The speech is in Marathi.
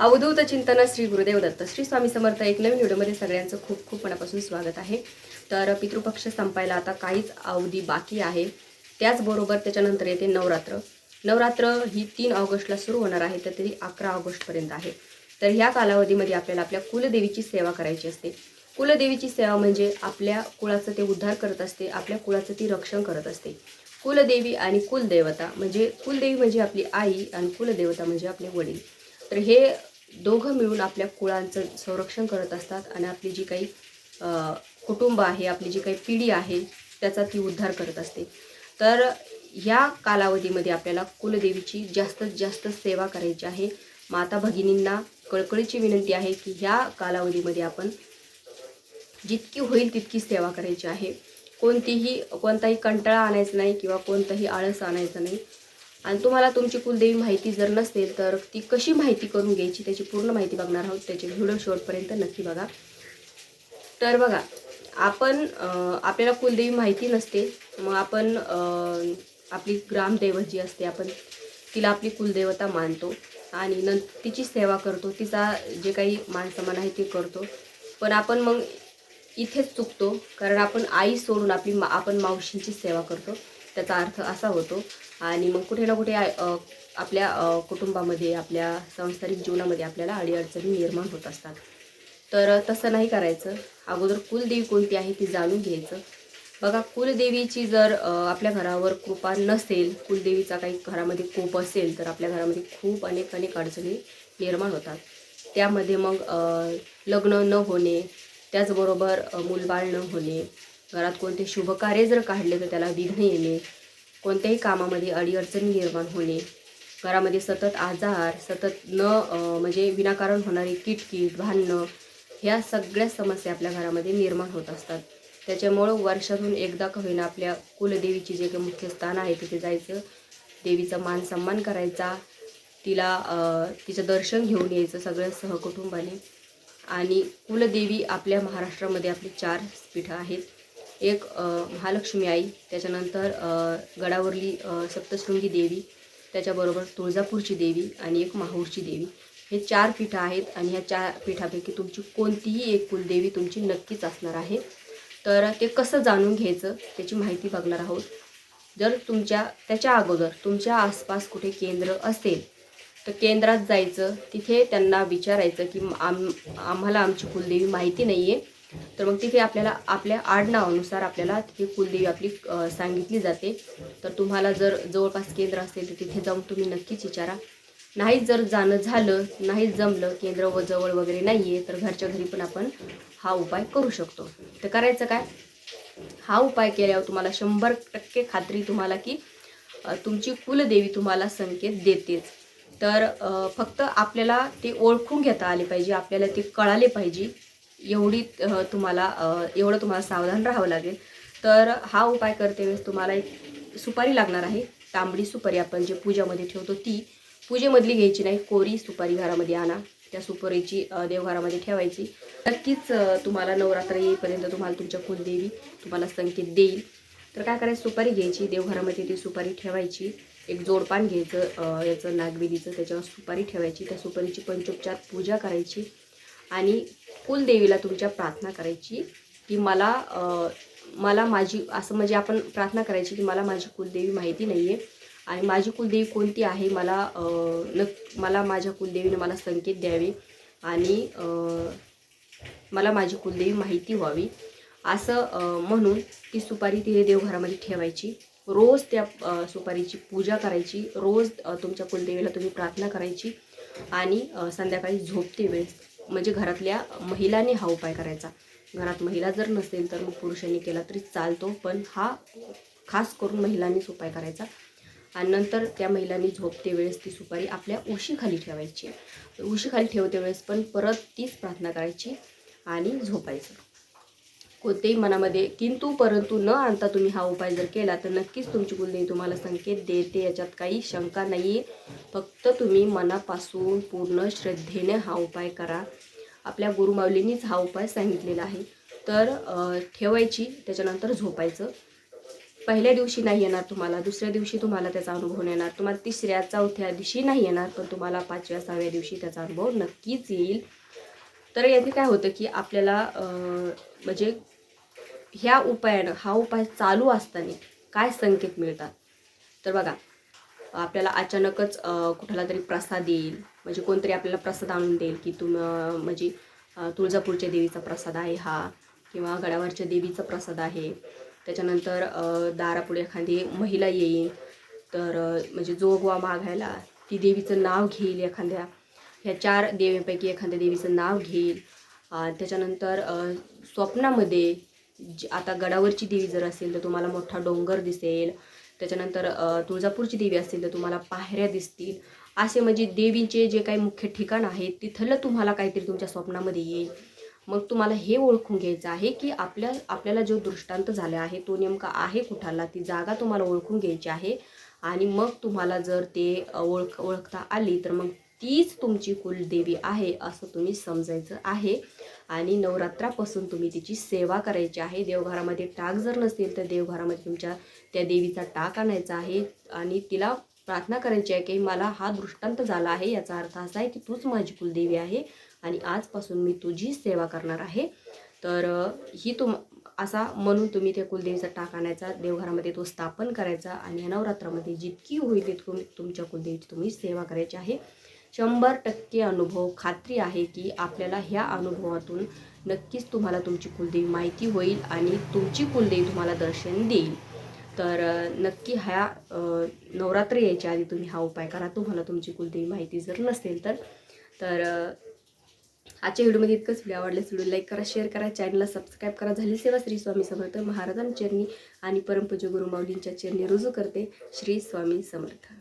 अवधूत चिंतन श्री गुरुदेव दत्त. श्री स्वामी समर्थ एक नवीन व्हिडिओमध्ये सगळ्यांचं खूप खूप मनापासून स्वागत आहे. तर पितृपक्ष संपायला आता काहीच अवधी बाकी आहे. त्याचबरोबर त्याच्यानंतर येते नवरात्र. नवरात्र ही तीन ऑगस्टला सुरू होणार आहे तर तरी अकरा ऑगस्टपर्यंत आहे. तर ह्या कालावधीमध्ये आपल्याला आपल्या कुलदेवीची सेवा करायची असते. कुलदेवीची सेवा म्हणजे आपल्या कुळाचं ते उद्धार करत असते आपल्या कुळाचं ती रक्षण करत असते. कुलदेवी आणि कुलदेवता म्हणजे कुलदेवी म्हणजे आपली आई आणि कुलदेवता म्हणजे आपले वडील. तर हे दोघं मिळून आपल्या कुळांचं संरक्षण करत असतात आणि आपली जी काही कुटुंब आहे आपली जी काही पिढी आहे त्याचा ती उद्धार करत असते. तर या कालावधीमध्ये आपल्याला कुलदेवीची जास्तीत जास्त सेवा करायची आहे. माता भगिनींना कळकळीची विनंती आहे की ह्या कालावधीमध्ये आपण जितकी होईल तितकी सेवा करायची आहे. कोणतीही कोणताही कंटाळा आणायचा नाही किंवा कोणताही आळस आणायचा नाही. आणि तुम्हाला तुमची कुलदेवी माहिती जर नसेल तर ती कशी माहिती करून घ्यायची त्याची पूर्ण माहिती बघणार आहोत. त्याचे व्हिडिओ शेवटपर्यंत नक्की बघा. तर बघा आपण आपल्याला कुलदेवी माहिती नसते मग आपण आपली ग्रामदैवत जी असते आपण तिला आपली कुलदेवता मानतो आणि न तिची सेवा करतो तिचा जे काही मानसमान आहे ते करतो. पण आपण मग इथेच चुकतो कारण आपण आई सोडून आपली मा आपण मावशींची सेवा करतो. त्याचा अर्थ असा होतो आणि मग कुठे ना कुठे आपल्या कुटुंबामध्ये आपल्या सांसारिक जीवनामध्ये आपल्याला अडीअडचणी निर्माण होत असतात. तर तसं नाही करायचं. अगोदर कुलदेवी कोणती आहे ती जाणून घ्यायचं. बघा कुलदेवीची जर आपल्या घरावर कृपा नसेल कुलदेवीचा काही घरामध्ये कोप असेल तर आपल्या घरामध्ये खूप अनेक अनेक अडचणी निर्माण होतात. त्यामध्ये मग लग्न न होणे त्याचबरोबर मूलबाळ न होणे घरात कोणते शुभकार्य जर काढले तर त्याला विघ्न येणे कोणत्याही कामामध्ये अडीअडचणी निर्माण होणे घरामध्ये सतत आजार सतत न म्हणजे विनाकारण होणारी किटकिट भांडणं ह्या सगळ्या समस्या आपल्या घरामध्ये निर्माण होत असतात. त्याच्यामुळं वर्षातून एकदा का होईना आपल्या कुलदेवीची जे काही मुख्य स्थान आहे तिथे जायचं. देवीचा मान सन्मान करायचा. तिला तिचं दर्शन घेऊन यायचं सगळ्या सहकुटुंबाने. आणि कुलदेवी आपल्या महाराष्ट्रामध्ये आपली चार पीठं आहेत. एक महालक्ष्मी आई त्याच्यानंतर गडावरली सप्तशृंगी देवी त्याच्याबरोबर तुळजापूरची देवी आणि एक माहूरची देवी. हे चार पीठं आहेत आणि ह्या चार पीठापैकी तुमची कोणतीही एक कुलदेवी तुमची नक्कीच असणार आहे. तर ते कसं जाणून घ्यायचं त्याची माहिती बघणार आहोत. जर तुमच्या त्याच्या अगोदर तुमच्या आसपास कुठे केंद्र असेल तर केंद्रात जायचं तिथे त्यांना विचारायचं की आम आम्हाला आमची कुलदेवी माहिती नाही आहे तर मग तिथे आपल्याला आपल्या आडनावानुसार आपल्याला तिथे कुलदेवी आपली सांगितली जाते. तर तुम्हाला जर जवळपास केंद्र असेल तर तिथे जाऊन तुम्ही नक्कीच विचारा. नाही जर जाणं झालं नाही जमलं केंद्र व जवळ वगैरे नाही आहे तर घरच्या घरी पण आपण हा उपाय करू शकतो. तर करायचं काय? हा उपाय केल्यावर तुम्हाला शंभर टक्के खात्री तुम्हाला की तुमची कुलदेवी तुम्हाला संकेत देतेच. तर फक्त आपल्याला ते ओळखून घेता आले पाहिजे आपल्याला ते कळाले पाहिजे. एवढी तुम्हाला एवढं तुम्हाला सावधान राहावं लागेल. तर हा उपाय करते वेळेस तुम्हाला एक सुपारी लागणार आहे. तांबडी सुपारी आपण जे पूजामध्ये ठेवतो ती पूजेमधली घ्यायची नाही. कोरी सुपारी घरामध्ये आणा. त्या सुपारीची देवघरामध्ये ठेवायची. नक्कीच तुम्हाला नवरात्र येईपर्यंत तुम्हाला तुमच्या कुलदेवी तुम्हाला संकेत देईल. तर काय करायचं? सुपारी घ्यायची. देवघरामध्ये ती सुपारी ठेवायची. एक जोडपान घ्यायचं याचं नागवेदीचं त्याच्यावर सुपारी ठेवायची. त्या सुपारीची पंचोपचार पूजा करायची. आणि कुलदेवीला तुमच्या प्रार्थना करायची की मला मला माझी असं म्हणजे आपण प्रार्थना करायची की मला माझी कुलदेवी माहिती नाही आहे आणि माझी कुलदेवी कोणती आहे मला नक् मला माझ्या कुलदेवीने मला संकेत द्यावे आणि मला माझी कुलदेवी माहिती व्हावी. असं म्हणून ती सुपारी तिथे देवघरामध्ये ठेवायची. रोज त्या सुपारीची पूजा करायची. रोज तुमच्या कुलदेवीला तुम्ही प्रार्थना करायची. आणि संध्याकाळी झोपते वेळेस. म्हणजे घरातल्या महिलांनी हा उपाय करायचा. घरात महिला जर नसेल तर मग पुरुषांनी केला तरी चालतो पण हा खास करून महिलांनीच उपाय करायचा. आणि नंतर त्या महिलांनी झोपते वेळेस ती सुपारी आपल्या उशीखाली ठेवायची. उशीखाली ठेवते वेळेस पण परत तीच प्रार्थना करायची आणि झोपायचं. कोणतेही मनामध्ये किंतु परंतु न आणता तुम्ही हा उपाय जर केला तर नक्कीच तुमची कुलदेवी तुम्हाला संकेत देते. याच्यात काही शंका नाही आहे फक्त तुम्ही मनापासून पूर्ण श्रद्धेने हा उपाय करा. आपल्या गुरुमाऊलींनीच हा उपाय सांगितलेला आहे. तर ठेवायची त्याच्यानंतर झोपायचं. पहिल्या दिवशी नाही येणार तुम्हाला दुसऱ्या दिवशी तुम्हाला त्याचा अनुभव येणार. तुम्हाला तिसऱ्या चौथ्या दिवशी नाही येणार पण तुम्हाला पाचव्या सहाव्या दिवशी त्याचा अनुभव नक्कीच येईल. तर याने काय होतं की आपल्याला म्हणजे ह्या उपायानं हा उपाय चालू असताना काय संकेत मिळतात? तर बघा आपल्याला अचानकच कुठला तरी प्रसाद येईल म्हणजे कोणतरी आपल्याला प्रसाद आणून देईल की तुम म्हणजे तुळजापूरच्या देवीचा प्रसाद आहे हा किंवा गडावरच्या देवीचा प्रसाद आहे. त्याच्यानंतर दारापुढे एखादी महिला येईल तर म्हणजे जोगवा मागायला ती देवीचं नाव घेईल एखाद्या ह्या चार देवींपैकी एखाद्या देवीचं नाव घेईल. त्याच्यानंतर स्वप्नामध्ये आता गडावरची देवी जर असेल तर तुम्हाला मोठा डोंगर दिसेल. त्याच्यानंतर तुळजापूरची देवी असेल तर तुम्हाला पायऱ्या दिसतील. असे म्हणजे देवींचे जे काही मुख्य ठिकाण आहे तिथलं तुम्हाला काहीतरी तुमच्या स्वप्नामध्ये येईल. मग तुम्हाला हे ओळखून घ्यायचं आहे की आपल्या आपल्याला जो दृष्टांत झाला आहे तो नेमका आहे कुठाला? ती जागा तुम्हाला ओळखून घ्यायची आहे. आणि मग तुम्हाला जर ते ओळख ओळखता आली तर मग तीच तुमची कुलदेवी आहे असं तुम्ही समजायचं आहे. आणि नवरात्रापासून तुम्ही तिची सेवा करायची आहे. देवघरामध्ये टाक जर नसेल तर देवघरामध्ये तुमच्या त्या देवीचा टाक आणायचा आहे. आणि तिला प्रार्थना करायची आहे की मला हा दृष्टांत झाला आहे. याचा अर्थ असा आहे की तूच माझी कुलदेवी आहे आणि आजपासून मी तुझी सेवा करणार आहे. तर ही तुम असा म्हणून तुम्ही त्या कुलदेवीचा टाक आणायचा देवघरामध्ये तो स्थापन करायचा आणि या नवरात्रामध्ये जितकी होईल तितकी तुमच्या कुलदेवीची तुम्ही सेवा करायची आहे. शंभर टक्के अनुभव खात्री आहे की आपल्याला ह्या अनुभवातून नक्कीच तुम्हाला तुमची कुलदेवी माहिती होईल आणि तुमची कुलदेवी तुम्हाला दर्शन देईल. तर नक्की ह्या नवरात्र यायच्या आधी तुम्ही हा उपाय करा. तुम्हाला तुमची कुलदेवी माहिती जर नसेल तर. तर आजच्या व्हिडिओमध्ये इतकंच. व्हिडिओ आवडल्यास व्हिडिओ लाईक करा शेअर करा चॅनलला सबस्क्राईब करा. झाली सेवा श्री स्वामी समर्थ महाराजांच्या चरणी आणि परमपूज्य गुरुमाऊलींच्या चरणी रुजू करते श्री स्वामी समर्थ.